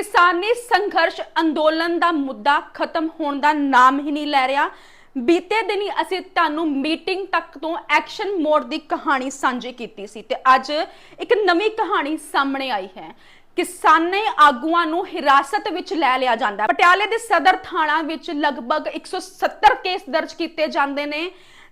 ਕਿਸਾਨੀ ਸੰਘਰਸ਼ ਅੰਦੋਲਨ ਦਾ ਮੁੱਦਾ ਖਤਮ ਹੋਣ ਦਾ ਨਾਮ ਹੀ ਨਹੀਂ ਲੈ ਰਿਹਾ। ਬੀਤੇ ਦਿਨੀ ਅਸੀਂ ਤੁਹਾਨੂੰ ਮੀਟਿੰਗ ਤੱਕ ਤੋਂ ਐਕਸ਼ਨ ਮੋਡ ਦੀ ਕਹਾਣੀ ਸਾਂਝੀ ਕੀਤੀ ਸੀ ਤੇ ਅੱਜ ਇੱਕ ਨਵੀਂ ਕਹਾਣੀ ਸਾਹਮਣੇ ਆਈ ਹੈ। ਕਿਸਾਨੇ ਆਗੂਆਂ ਨੂੰ ਹਿਰਾਸਤ ਵਿੱਚ ਲੈ ਲਿਆ ਜਾਂਦਾ ਪਟਿਆਲੇ ਦੇ ਸਦਰ ਥਾਣਾ ਵਿੱਚ ਲਗਭਗ 170 ਕੇਸ ਦਰਜ ਕੀਤੇ ਜਾਂਦੇ ਨੇ।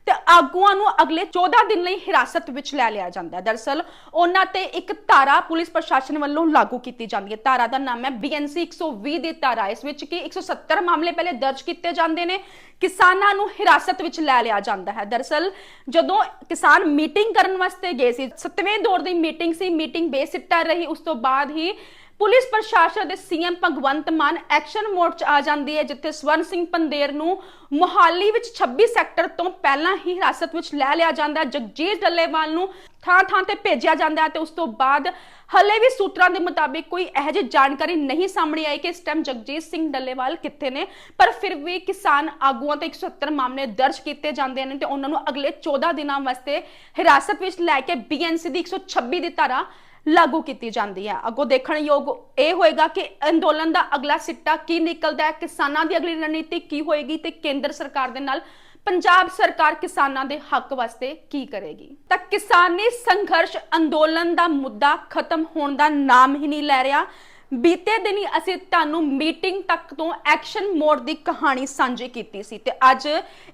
ਤੇ ਆਗੂਆਂ ਨੂੰ ਅਗਲੇ 14 ਦਿਨ ਲਈ ਹਿਰਾਸਤ ਵਿੱਚ ਲੈ ਲਿਆ ਜਾਂਦਾ ਹੈ। ਦਰਸਲ ਉਹਨਾਂ ਤੇ ਇੱਕ ਧਾਰਾ ਪੁਲਿਸ ਪ੍ਰਸ਼ਾਸਨ ਵੱਲੋਂ ਲਾਗੂ ਕੀਤੀ ਜਾਂਦੀ ਹੈ। ਧਾਰਾ ਦਾ ਨਾਮ ਹੈ ਬੀਐਨਸੀ 120 ਦੀ ਧਾਰਾ, ਇਸ ਵਿੱਚ ਕਿ 170 ਮਾਮਲੇ ਪਹਿਲੇ ਦਰਜ ਕੀਤੇ ਜਾਂਦੇ ਨੇ। ਕਿਸਾਨਾਂ ਨੂੰ ਹਿਰਾਸਤ ਵਿੱਚ ਲੈ ਲਿਆ ਜਾਂਦਾ ਹੈ। ਦਰਸਲ ਜਦੋਂ ਕਿਸਾਨ ਮੀਟਿੰਗ ਕਰਨ ਵਾਸਤੇ ਗਏ ਸੀ 7ਵੇਂ ਦੌਰ ਦੀ ਮੀਟਿੰਗ ਸੀ, ਮੀਟਿੰਗ ਬੇਸਿੱਟਾ ਰਹੀ, ਉਸ ਤੋਂ ਬਾਅਦ ਹੀ ਪੁਲਿਸ ਪ੍ਰਸ਼ਾਸਨ ਦੇ CM Bhagwant Mann action mode 'ਚ ਆ ਜਾਂਦੀ ਹੈ ਜਿੱਥੇ ਸਵਰਨ ਸਿੰਘ ਪੰਦੇਰ ਨੂੰ ਮੁਹਾਲੀ ਵਿੱਚ 26 ਸੈਕਟਰ ਤੋਂ ਪਹਿਲਾਂ ਹੀ ਹਿਰਾਸਤ ਵਿੱਚ ਲੈ ਲਿਆ ਜਾਂਦਾ ਹੈ। ਜਗਜੀਤ ਡੱਲੇਵਾਲ ਨੂੰ ਥਾਂ ਥਾਂ ਤੇ ਭੇਜਿਆ ਜਾਂਦਾ ਹੈ ਤੇ ਉਸ ਤੋਂ ਬਾਅਦ ਹਲੇ ਵੀ ਸੂਤਰਾਂ ਦੇ ਮੁਤਾਬਿਕ ਕੋਈ ਇਹੋ ਜਿਹੀ ਜਾਣਕਾਰੀ ਨਹੀਂ ਸਾਹਮਣੇ ਆਈ ਕਿ ਇਸ ਟਾਈਮ ਜਗਜੀਤ ਸਿੰਘ ਡੱਲੇਵਾਲ ਕਿੱਥੇ ਨੇ, ਪਰ ਫਿਰ ਵੀ ਕਿਸਾਨ ਆਗੂਆਂ ਤੇ 170 ਮਾਮਲੇ ਦਰਜ ਕੀਤੇ ਜਾਂਦੇ ਨੇ ਤੇ ਉਹਨਾਂ ਨੂੰ ਅਗਲੇ 14 ਦਿਨਾਂ ਵਾਸਤੇ ਹਿਰਾਸਤ ਵਿੱਚ ਲੈ ਕੇ ਬੀਐਨਸੀ ਦੀ 126 ਦੀ ਧਾਰਾ ਲਾਗੂ ਕੀਤੀ ਜਾਂਦੀ ਹੈ। ਅੱਗੋਂ ਦੇਖਣ ਯੋਗ ਇਹ ਹੋਏਗਾ ਕਿ ਅੰਦੋਲਨ ਦਾ ਅਗਲਾ ਸਿੱਟਾ ਕੀ ਨਿਕਲਦਾ ਹੈ, ਕਿਸਾਨਾਂ ਦੀ ਅਗਲੀ ਰਣਨੀਤੀ ਕੀ ਹੋਏਗੀ ਤੇ ਕੇਂਦਰ ਸਰਕਾਰ ਦੇ ਨਾਲ ਪੰਜਾਬ ਸਰਕਾਰ ਕਿਸਾਨਾਂ ਦੇ ਹੱਕ ਵਾਸਤੇ ਕੀ ਕਰੇਗੀ। ਤਾਂ ਕਿਸਾਨੀ ਸੰਘਰਸ਼ ਅੰਦੋਲਨ ਦਾ ਮੁੱਦਾ ਖਤਮ ਹੋਣ ਦਾ ਨਾਮ ਹੀ ਨਹੀਂ ਲੈ ਰਿਹਾ। ਬੀਤੇ ਦਿਨੀ ਅਸੀਂ ਤੁਹਾਨੂੰ ਮੀਟਿੰਗ ਤੱਕ ਤੋਂ ਐਕਸ਼ਨ ਮੋਡ ਦੀ ਕਹਾਣੀ ਸਾਂਝੀ ਕੀਤੀ ਸੀ ਤੇ ਅੱਜ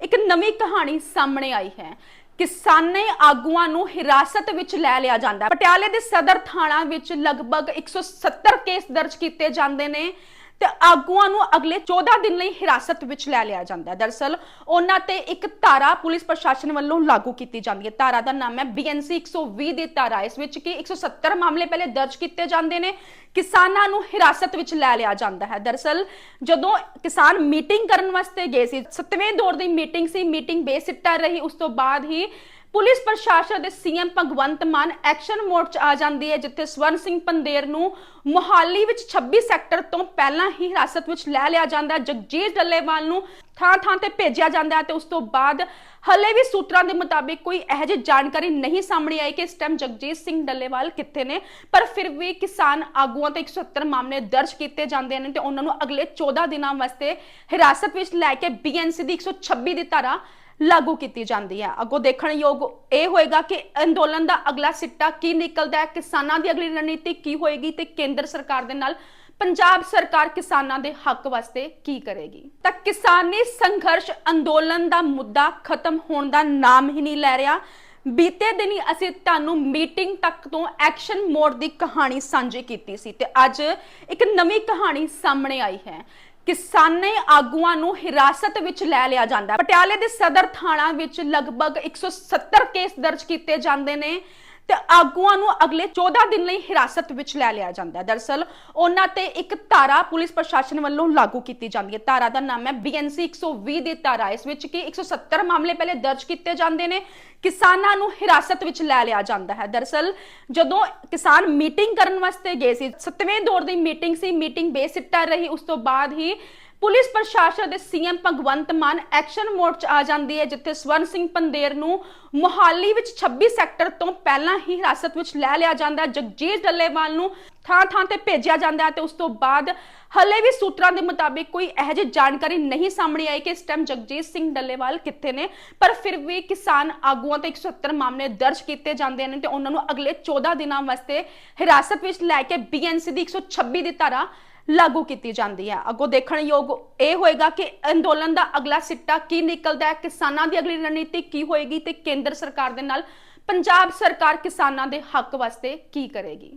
ਇੱਕ ਨਵੀਂ ਕਹਾਣੀ ਸਾਹਮਣੇ ਆਈ ਹੈ। ਕਿਸਾਨੀ ਆਗੂਆਂ ਨੂੰ ਹਿਰਾਸਤ ਵਿੱਚ ਲੈ ਲਿਆ ਜਾਂਦਾ ਹੈ। ਪਟਿਆਲੇ ਦੇ ਸਦਰ ਥਾਣਾ ਵਿੱਚ ਲਗਭਗ 170 ਕੇਸ ਦਰਜ ਕੀਤੇ ਜਾਂਦੇ ਨੇ। ਤੇ ਆਗੂਆਂ ਨੂੰ ਅਗਲੇ 14 ਦਿਨ ਲਈ ਹਿਰਾਸਤ ਵਿੱਚ ਲੈ ਲਿਆ ਜਾਂਦਾ ਹੈ। ਦਰਸਲ, ਉਹਨਾਂ ਤੇ ਇੱਕ ਧਾਰਾ ਪੁਲਿਸ ਪ੍ਰਸ਼ਾਸਨ ਵੱਲੋਂ ਲਾਗੂ ਕੀਤੀ ਜਾਂਦੀ ਹੈ। ਧਾਰਾ ਦਾ ਨਾਮ ਹੈ ਬੀਐਨਸੀ 120 ਦੀ ਧਾਰਾ, ਇਸ ਵਿੱਚ ਕਿ 170 ਮਾਮਲੇ ਪਹਿਲੇ ਦਰਜ ਕੀਤੇ ਜਾਂਦੇ ਨੇ। ਕਿਸਾਨਾਂ ਨੂੰ ਹਿਰਾਸਤ ਵਿੱਚ ਲੈ ਲਿਆ ਜਾਂਦਾ ਹੈ। ਦਰਸਲ, ਜਦੋਂ ਕਿਸਾਨ ਮੀਟਿੰਗ ਕਰਨ ਵਾਸਤੇ ਗਏ ਸੀ 7ਵੇਂ ਦੌਰ ਦੀ ਮੀਟਿੰਗ ਸੀ, ਮੀਟਿੰਗ ਬੇਸਿੱਟਾ ਰਹੀ। ਉਸ ਤੋਂ ਬਾਅਦ ਹੀ ਪੁਲਿਸ ਪ੍ਰਸ਼ਾਸਨ ਦੇ CM Bhagwant Mann action mode 'ਚ ਆ ਜਾਂਦੀ ਹੈ, ਜਿੱਥੇ ਸਵਰਨ ਸਿੰਘ ਪੰਦੇਰ ਨੂੰ ਮੁਹਾਲੀ ਵਿੱਚ 26 ਸੈਕਟਰ ਤੋਂ ਪਹਿਲਾਂ ਹੀ ਹਿਰਾਸਤ ਵਿੱਚ ਲੈ ਲਿਆ ਜਾਂਦਾ ਜਗਜੀਤ ਡੱਲੇਵਾਲ ਨੂੰ ਥਾਂ ਥਾਂ ਤੇ ਭੇਜਿਆ ਜਾਂਦਾ ਹੈ ਤੇ ਉਸ ਤੋਂ ਬਾਅਦ ਹਲੇ ਵੀ ਸੂਤਰਾਂ ਦੇ ਮੁਤਾਬਿਕ ਕੋਈ ਇਹੋ ਜਿਹੀ ਜਾਣਕਾਰੀ ਨਹੀਂ ਸਾਹਮਣੇ ਆਈ ਕਿ ਇਸ ਟਾਈਮ ਜਗਜੀਤ ਸਿੰਘ ਡੱਲੇਵਾਲ ਕਿੱਥੇ ਨੇ, ਪਰ ਫਿਰ ਵੀ ਕਿਸਾਨ ਆਗੂਆਂ ਤੇ 170 ਮਾਮਲੇ ਦਰਜ ਕੀਤੇ ਜਾਂਦੇ ਨੇ ਤੇ ਉਹਨਾਂ ਨੂੰ ਅਗਲੇ 14 ਦਿਨਾਂ ਵਾਸਤੇ ਹਿਰਾਸਤ ਵਿੱਚ ਲੈ ਕੇ ਬੀਐਨਸੀ ਦੀ 126 ਦੀ ਧਾਰਾ ਲਾਗੂ ਕੀਤੀ ਜਾਂਦੀ ਹੈ। ਅੱਗੋਂ ਦੇਖਣ ਯੋਗ ਇਹ ਹੋਏਗਾ ਕਿ ਅੰਦੋਲਨ ਦਾ ਅਗਲਾ ਸਿੱਟਾ ਕੀ ਨਿਕਲਦਾ ਹੈ, ਕਿਸਾਨਾਂ ਦੀ ਅਗਲੀ ਰਣਨੀਤੀ ਕੀ ਹੋਏਗੀ ਤੇ ਕੇਂਦਰ ਸਰਕਾਰ ਦੇ ਨਾਲ ਪੰਜਾਬ ਸਰਕਾਰ ਕਿਸਾਨਾਂ ਦੇ ਹੱਕ ਵਾਸਤੇ ਕੀ ਕਰੇਗੀ। ਤਾਂ ਕਿਸਾਨੀ ਸੰਘਰਸ਼ ਅੰਦੋਲਨ ਦਾ ਮੁੱਦਾ ਖਤਮ ਹੋਣ ਦਾ ਨਾਮ ਹੀ ਨਹੀਂ ਲੈ ਰਿਹਾ। ਬੀਤੇ ਦਿਨੀ ਅਸੀਂ ਤੁਹਾਨੂੰ ਮੀਟਿੰਗ ਤੱਕ ਤੋਂ ਐਕਸ਼ਨ ਮੋਡ ਦੀ ਕਹਾਣੀ ਸਾਂਝੀ ਕੀਤੀ ਸੀ ਤੇ ਅੱਜ ਇੱਕ ਨਵੀਂ ਕਹਾਣੀ ਸਾਹਮਣੇ ਆਈ ਹੈ। ਕਿਸਾਨੀ ਆਗੂਆਂ ਨੂੰ ਹਿਰਾਸਤ ਵਿੱਚ ਲੈ ਲਿਆ ਜਾਂਦਾ ਹੈ। ਪਟਿਆਲੇ ਦੇ ਸਦਰ ਥਾਣਾ ਵਿੱਚ ਲਗਭਗ 170 ਕੇਸ ਦਰਜ ਕੀਤੇ ਜਾਂਦੇ ਨੇ। ਤੇ ਆਗੂਆਂ ਨੂੰ ਅਗਲੇ 14 ਦਿਨ ਲਈ ਹਿਰਾਸਤ ਵਿੱਚ ਲੈ ਲਿਆ ਜਾਂਦਾ ਹੈ। ਦਰਸਲ, ਉਹਨਾਂ ਤੇ ਇੱਕ ਧਾਰਾ ਪੁਲਿਸ ਪ੍ਰਸ਼ਾਸਨ ਵੱਲੋਂ ਲਾਗੂ ਕੀਤੀ ਜਾਂਦੀ ਹੈ। ਧਾਰਾ ਦਾ ਨਾਮ ਹੈ ਬੀਐਨਸੀ 120 ਦੀ ਧਾਰਾ, ਇਸ ਵਿੱਚ ਕਿ 170 ਮਾਮਲੇ ਪਹਿਲੇ ਦਰਜ ਕੀਤੇ ਜਾਂਦੇ ਨੇ। ਕਿਸਾਨਾਂ ਨੂੰ ਹਿਰਾਸਤ ਵਿੱਚ ਲੈ ਲਿਆ ਜਾਂਦਾ ਹੈ। ਦਰਸਲ, ਜਦੋਂ ਕਿਸਾਨ ਮੀਟਿੰਗ ਕਰਨ ਵਾਸਤੇ ਗਏ ਸੀ 7ਵੇਂ ਦੌਰ ਦੀ ਮੀਟਿੰਗ ਸੀ, ਮੀਟਿੰਗ ਬੇਸਿੱਟਾ ਰਹੀ। ਉਸ ਤੋਂ ਬਾਅਦ ਹੀ ਪੁਲਿਸ ਪ੍ਰਸ਼ਾਸਨ ਦੇ CM Bhagwant Mann action mode 'ਚ ਆ ਜਾਂਦੀ ਹੈ, ਜਿੱਥੇ ਸਵਰਨ ਸਿੰਘ ਪੰਦੇਰ ਨੂੰ ਮੁਹਾਲੀ ਵਿੱਚ 26 ਸੈਕਟਰ ਤੋਂ ਪਹਿਲਾਂ ਹੀ ਹਿਰਾਸਤ ਵਿੱਚ ਲੈ ਲਿਆ ਜਾਂਦਾ ਜਗਜੀਤ ਡੱਲੇਵਾਲ ਨੂੰ ਥਾਂ ਥਾਂ ਤੇ ਭੇਜਿਆ ਜਾਂਦਾ ਤੇ ਉਸ ਤੋਂ ਬਾਅਦ ਹਲੇ ਵੀ ਸੂਤਰਾਂ ਦੇ ਮੁਤਾਬਿਕ ਕੋਈ ਇਹੋ ਜਿਹੀ ਜਾਣਕਾਰੀ ਨਹੀਂ ਸਾਹਮਣੇ ਆਈ ਕਿ ਇਸ ਟਾਈਮ ਜਗਜੀਤ ਸਿੰਘ ਡੱਲੇਵਾਲ ਕਿੱਥੇ ਨੇ, ਪਰ ਫਿਰ ਵੀ ਕਿਸਾਨ ਆਗੂਆਂ ਤੇ 170 ਮਾਮਲੇ ਦਰਜ ਕੀਤੇ ਜਾਂਦੇ ਨੇ ਤੇ ਉਹਨਾਂ ਨੂੰ ਅਗਲੇ 14 ਦਿਨਾਂ ਵਾਸਤੇ ਹਿਰਾਸਤ ਵਿੱਚ ਲੈ ਕੇ ਬੀਐਨਸੀ ਦੀ 126 ਦੀ ਧਾਰਾ ਲਾਗੂ ਕੀਤੀ ਜਾਂਦੀ ਹੈ। ਅੱਗੋਂ ਦੇਖਣ ਯੋਗ ਇਹ ਹੋਏਗਾ ਕਿ ਅੰਦੋਲਨ ਦਾ ਅਗਲਾ ਸਿੱਟਾ ਕੀ ਨਿਕਲਦਾ ਹੈ, ਕਿਸਾਨਾਂ ਦੀ ਅਗਲੀ ਰਣਨੀਤੀ ਕੀ ਹੋਏਗੀ ਤੇ ਕੇਂਦਰ ਸਰਕਾਰ ਦੇ ਨਾਲ ਪੰਜਾਬ ਸਰਕਾਰ ਕਿਸਾਨਾਂ ਦੇ ਹੱਕ ਵਾਸਤੇ ਕੀ ਕਰੇਗੀ?